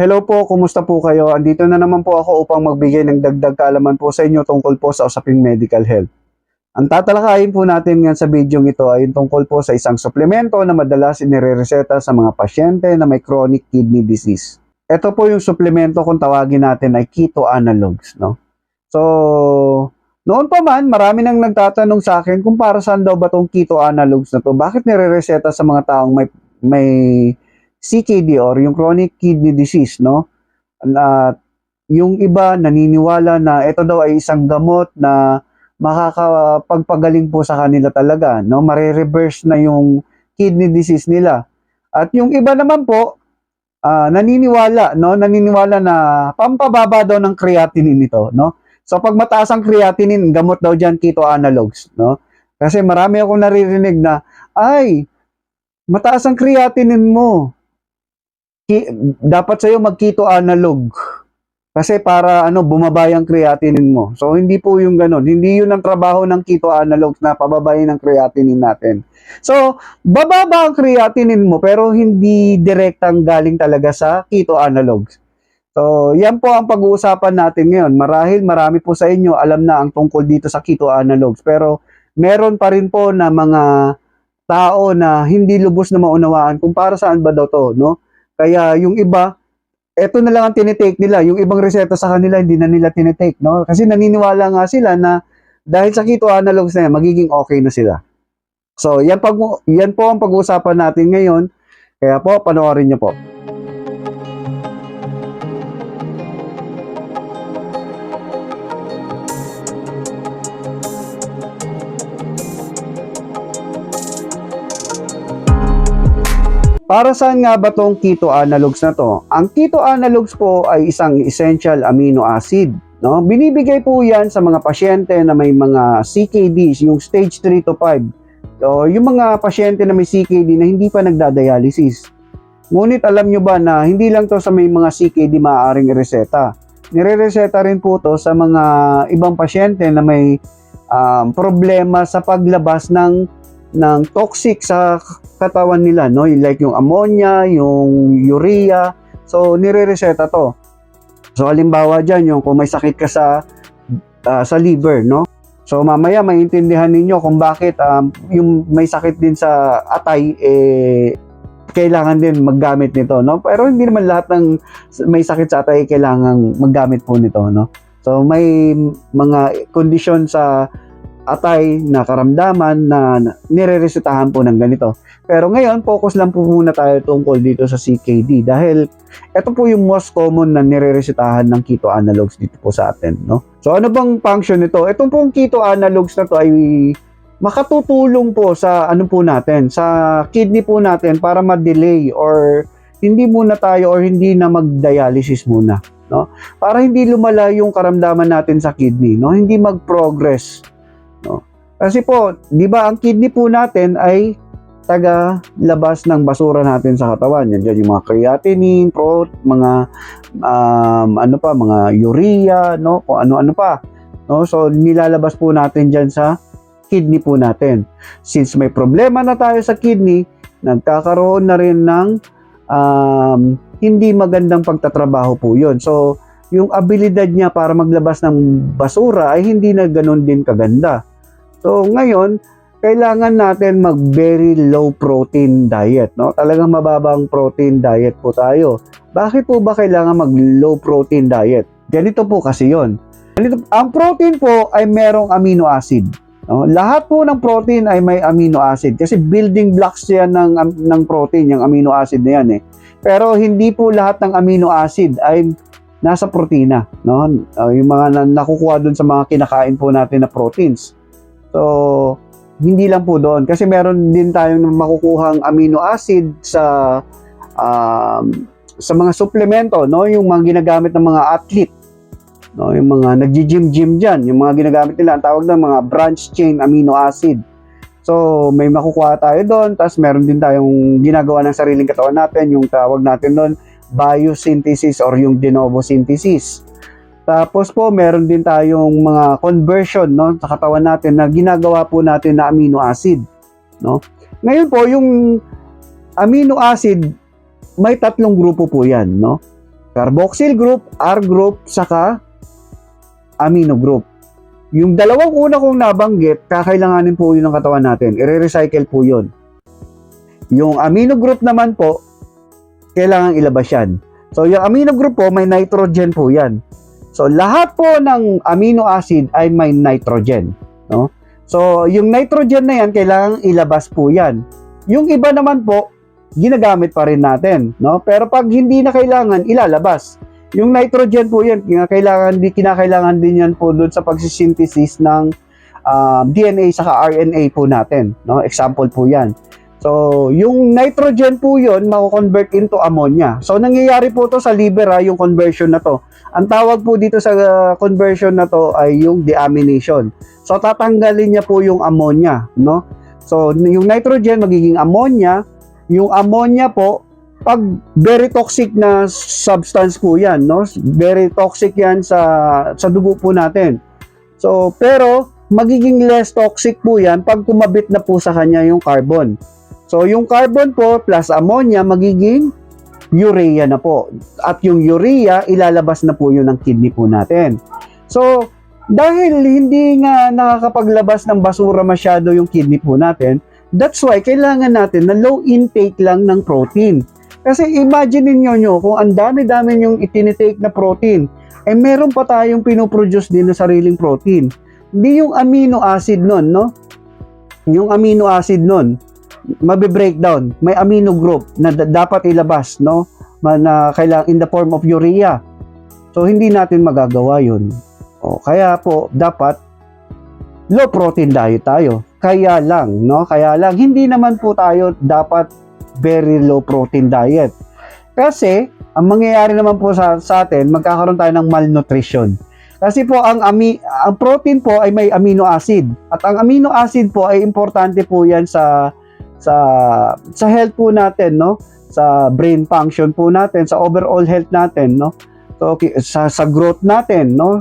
Hello po, kumusta po kayo? Andito na naman po ako upang magbigay ng dagdag kaalaman po sa inyo tungkol po sa usaping medical health. Ang tatalakayin po natin ngayon sa video ito ay yung tungkol po sa isang suplemento na madalas inirereseta sa mga pasyente na may chronic kidney disease. Ito po yung suplemento kung tawagin natin ay keto analogs, no? So, noon pa man, marami nang nagtatanong sa akin kung para saan daw ba tong keto analogs na to? Bakit nirereseta sa mga taong may may CKD or yung chronic kidney disease, no? Na yung iba naniniwala na ito daw ay isang gamot na makakapagpagaling po sa kanila talaga, no? Mare-reverse na yung kidney disease nila. At yung iba naman po, ah, naniniwala, no? Naniniwala na pampababa daw ng creatinine nito, no? So pag mataas ang creatinine, gamot daw diyan keto analogs, no? Kasi marami akong naririnig na, ay, mataas ang creatinine mo. Dapat sa'yo mag-keto analog. Kasi para ano bumaba yung creatinine mo. So hindi po yung ganun. Hindi yun ang trabaho ng keto analogs na pababayin ang creatinine natin. So bababa ang creatinine mo pero hindi direktang galing talaga sa keto analogs. So yan po ang pag-uusapan natin ngayon. Marahil marami po sa inyo alam na ang tungkol dito sa keto analogs pero meron pa rin po na mga tao na hindi lubos na maunawaan kung para saan ba daw to, no? Kaya yung iba eto na lang ang tinitake nila. Yung ibang reseta sa kanila, hindi na nila tinitake, no? Kasi naniniwala nga sila na dahil sa keto analogs na yan, magiging okay na sila. So, yan, pag, yan po ang pag-uusapan natin ngayon. Kaya po, panoorin nyo po. Para saan nga ba tong keto analogs na to? Ang keto analogs po ay isang essential amino acid. No? Binibigay po yan sa mga pasyente na may mga CKDs, yung stage 3 to 5. So, yung mga pasyente na may CKD na hindi pa nagdadialysis. Ngunit alam nyo ba na hindi lang to sa may mga CKD maaaring reseta. Nire-reseta rin po to sa mga ibang pasyente na may um, problema sa paglabas ng ng toxic sa katawan nila, no? Like yung ammonia, yung urea. So, nire-reseta to. So, halimbawa dyan, yung kung may sakit ka sa, ah, sa liver, no? So, mamaya maintindihan ninyo kung bakit um, yung may sakit din sa atay, eh, kailangan din maggamit nito, no? Pero hindi naman lahat ng may sakit sa atay kailangan maggamit po nito, no? So, may mga kondisyon sa atay na karamdaman na nire-resetahan po ng ganito. Pero ngayon, focus lang po muna tayo tungkol dito sa CKD dahil ito po yung most common na nire-resetahan ng keto analogs dito po sa atin. No? So ano bang function nito? Itong pong keto analogs na to ay makatutulong po sa ano po natin, sa kidney po natin para ma-delay or hindi muna tayo or hindi na mag-dialysis muna. No? Para hindi lumala yung karamdaman natin sa kidney, no? Hindi mag-progress? Kasi po, 'di ba ang kidney po natin ay taga labas ng basura natin sa katawan. Yan dyan yung mga creatinine, pro, mga um, ano pa, mga urea, no? Kung ano-ano pa. No? So nilalabas po natin diyan sa kidney po natin. Since may problema na tayo sa kidney, nagkakaroon na rin ng um, hindi magandang pagtatrabaho po 'yon. So yung abilidad niya para maglabas ng basura ay hindi na ganoon din kaganda. So ngayon, kailangan natin mag very low protein diet, no? Talagang mababang protein diet po tayo. Bakit po ba kailangan mag low protein diet? Ganito po kasi 'yon. Ganito, ang protein po ay merong amino acid. No? Lahat po ng protein ay may amino acid kasi building blocks yan ng, ng protein, yung amino acid na yan eh. Pero hindi po lahat ng amino acid ay nasa protina. No? Uh, yung mga na, nakukuha dun sa mga kinakain po natin na proteins. So, hindi lang po doon. Kasi meron din tayong makukuhang amino acid sa um, sa mga suplemento, no? Yung mga ginagamit ng mga athlete. No, yung mga nagji-gym-gym diyan, yung mga ginagamit nila, ang tawag ng mga branch chain amino acid. So, may makukuha tayo doon, tapos meron din tayong ginagawa ng sariling katawan natin, yung tawag natin doon, biosynthesis or yung de novo synthesis. Tapos po, meron din tayong mga conversion no, sa katawan natin na ginagawa po natin na amino acid. No? Ngayon po, yung amino acid, may tatlong grupo po yan. No? carboxyl group, R group, saka amino group. Yung dalawang una kong nabanggit, kakailanganin po yun ng katawan natin. I-recycle po yun. Yung amino group naman po, kailangan ilabas yan. So, yung amino group po, may nitrogen po yan. So, lahat po ng amino acid ay may nitrogen. No? So, yung nitrogen na yan, kailangan ilabas po yan. Yung iba naman po, ginagamit pa rin natin. No? Pero pag hindi na kailangan, ilalabas. Yung nitrogen po yan, kailangan, di, kinakailangan din yan po doon sa pagsisynthesis ng um, DNA saka RNA po natin. No? Example po yan. So, yung nitrogen po yun, mako-convert into ammonia. So, nangyayari po to sa liver, ha, yung conversion na to. Ang tawag po dito sa uh, conversion na to ay yung deamination. So, tatanggalin niya po yung ammonia, no? So, yung nitrogen magiging ammonia. Yung ammonia po, pag very toxic na substance po yan, no? Very toxic yan sa, sa dugo po natin. So, pero, magiging less toxic po yan pag kumabit na po sa kanya yung carbon. So, yung carbon po plus ammonia magiging urea na po. At yung urea, ilalabas na po yun ng kidney po natin. So, dahil hindi nga nakakapaglabas ng basura masyado yung kidney po natin, that's why kailangan natin na low intake lang ng protein. Kasi imagine niyo nyo kung ang dami-dami yung itinitake na protein, eh meron pa tayong pinoproduce din na sariling protein. Hindi yung amino acid nun, no? Yung amino acid nun, mabe-breakdown. May amino group na dapat ilabas, no? Na kailangan in the form of urea. So hindi natin magagawa 'yun. O kaya po dapat low protein diet tayo. Kaya lang, no? Kaya lang hindi naman po tayo dapat very low protein diet. Kasi ang mangyayari naman po sa, sa atin, magkakaroon tayo ng malnutrition. Kasi po ang ami, ang protein po ay may amino acid. At ang amino acid po ay importante po 'yan sa sa sa health po natin, no? Sa brain function po natin, sa overall health natin, no? So, sa sa growth natin, no?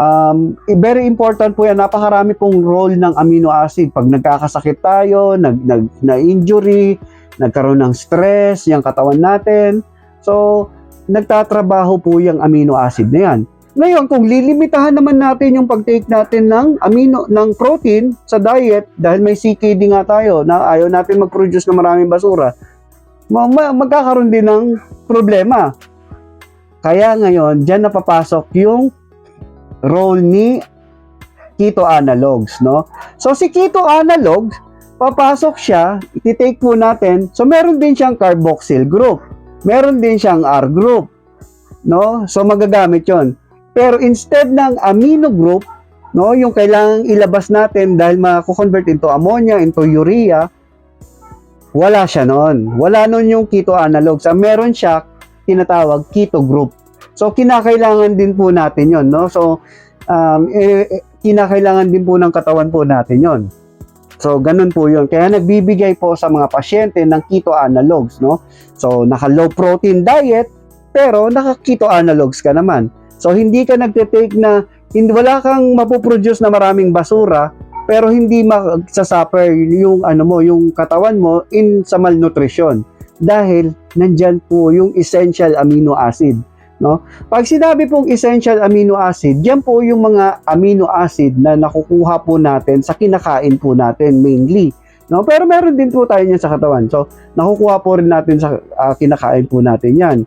Um, very important po yan. Napakarami pong role ng amino acid. Pag nagkakasakit tayo, nag, nag, na-injury, nagkaroon ng stress, yung katawan natin. So, nagtatrabaho po yung amino acid na yan. Ngayon, kung lilimitahan naman natin yung pag-take natin ng amino ng protein sa diet dahil may CKD nga tayo na ayaw natin mag-produce ng maraming basura, ma- ma- magkakaroon din ng problema. Kaya ngayon, diyan napapasok yung role ni keto analogs, no? So si keto analogs, papasok siya, i-take po natin. So meron din siyang carboxyl group. Meron din siyang R group. No? So magagamit 'yon. Pero instead ng amino group, no, yung kailangang ilabas natin dahil mako-convert into ammonia, into urea, wala siya noon. Wala noon yung keto analogs. Ang meron siya tinatawag keto group. So kinakailangan din po natin 'yon, no? So um, eh, eh, kinakailangan din po ng katawan po natin 'yon. So ganun po 'yon. Kaya nagbibigay po sa mga pasyente ng keto analogs, no? So naka low protein diet pero naka keto analogs ka naman. So hindi ka nagte-take na hindi wala kang mapoproduce na maraming basura pero hindi magsasuffer yung ano mo, yung katawan mo in sa malnutrition dahil nandyan po yung essential amino acid, no? Pag sinabi pong essential amino acid, diyan po yung mga amino acid na nakukuha po natin sa kinakain po natin mainly, no? Pero meron din po tayo niyan sa katawan. So, nakukuha po rin natin sa ah, kinakain po natin 'yan.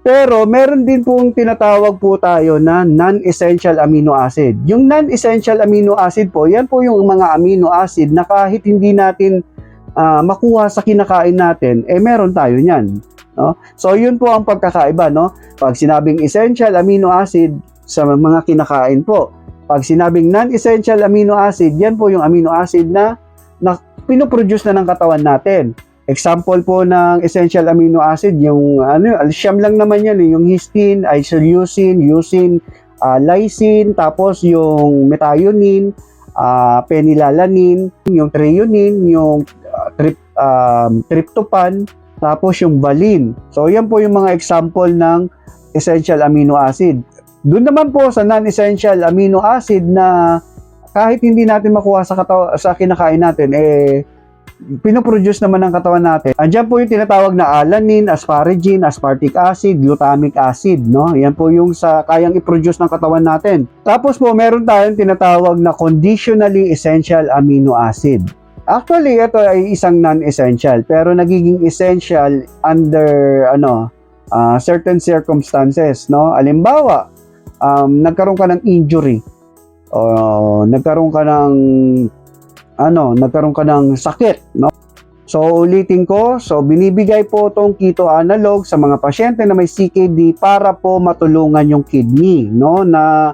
Pero meron din pong tinatawag po tayo na non-essential amino acid. Yung non-essential amino acid po, yan po yung mga amino acid na kahit hindi natin ah, makuha sa kinakain natin, eh meron tayo niyan. No? So yun po ang pagkakaiba. No? Pag sinabing essential amino acid sa mga kinakain po. Pag sinabing non-essential amino acid, yan po yung amino acid na, na pinoproduce na ng katawan natin. Example po ng essential amino acid, yung ano, siyam lang naman yan, eh, yung histine, isoleucine, leucine, ah, lysine, tapos yung methionine, ah, phenylalanine, yung threonine, yung ah, trip, um, tryptophan, tapos yung valine. So yan po yung mga example ng essential amino acid. Doon naman po sa non-essential amino acid na kahit hindi natin makuha sa sa kinakain natin eh pinoproduce naman ng katawan natin. Andiyan po yung tinatawag na alanine, asparagine, aspartic acid, glutamic acid, no? Yan po yung sa kayang i-produce ng katawan natin. Tapos po, meron tayong tinatawag na conditionally essential amino acid. Actually, ito ay isang non-essential, pero nagiging essential under ano, ah, certain circumstances, no? Alimbawa, um, nagkaroon ka ng injury o nagkaroon ka ng ano, nagkaroon ka ng sakit, no? So, ulitin ko, so binibigay po tong keto analog sa mga pasyente na may CKD para po matulungan yung kidney, no? Na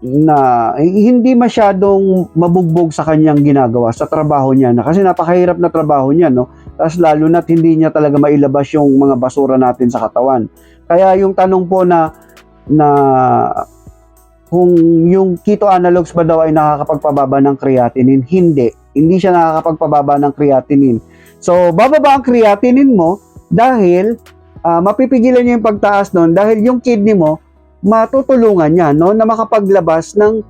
na hindi masyadong mabugbog sa kanyang ginagawa sa trabaho niya na kasi napakahirap na trabaho niya, no? Tapos lalo na't hindi niya talaga mailabas yung mga basura natin sa katawan. Kaya yung tanong po na na kung yung keto analogs ba daw ay nakakapagpababa ng creatinine, hindi. Hindi siya nakakapagpababa ng creatinine. So, bababa ang creatinine mo dahil ah, mapipigilan niya yung pagtaas nun dahil yung kidney mo matutulungan niya no na makapaglabas ng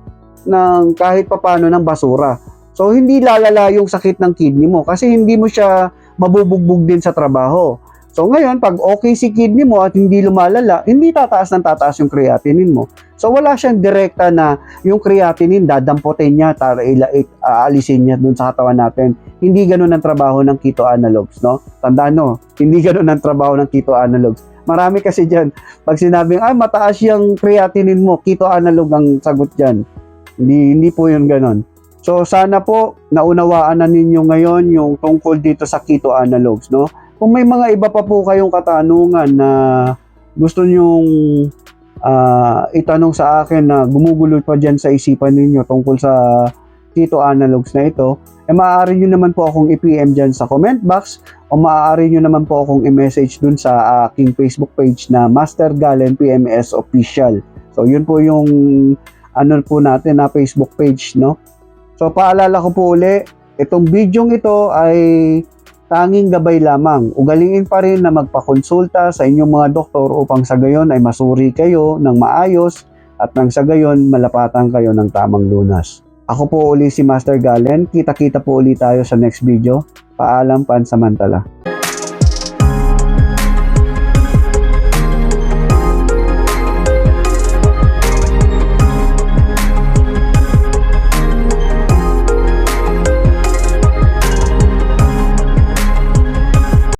ng kahit papano ng basura. So hindi lalala yung sakit ng kidney mo kasi hindi mo siya mabubugbog din sa trabaho. So ngayon, pag okay si kidney mo at hindi lumalala, hindi tataas ng tataas yung creatinine mo. So wala siyang direkta na yung creatinine dadamputin niya, tara aalisin niya dun sa katawan natin. Hindi ganun ang trabaho ng keto analogs, no? Tandaan no, hindi ganun ang trabaho ng keto analogs. Marami kasi dyan, pag sinabing, ay mataas yung creatinine mo, keto analog ang sagot dyan. Hindi, hindi po yun ganun. So sana po naunawaan na ninyo ngayon yung tungkol dito sa keto analogs, no? Kung may mga iba pa po kayong katanungan na gusto nyong ah, itanong sa akin na gumugulo pa dyan sa isipan ninyo tungkol sa keto analogs na ito, eh maaari nyo naman po akong i-PM dyan sa comment box o maaari nyo naman po akong i-message dun sa aking Facebook page na Master Galen PMS Official. So yun po yung ano po natin na Facebook page, no? So paalala ko po uli, itong video ito ay tanging gabay lamang. Ugalingin pa rin na magpakonsulta sa inyong mga doktor upang sa gayon ay masuri kayo ng maayos at nang sa gayon malapatan kayo ng tamang lunas. Ako po uli si Master Galen. Kita-kita po uli tayo sa next video. Paalam pansamantala.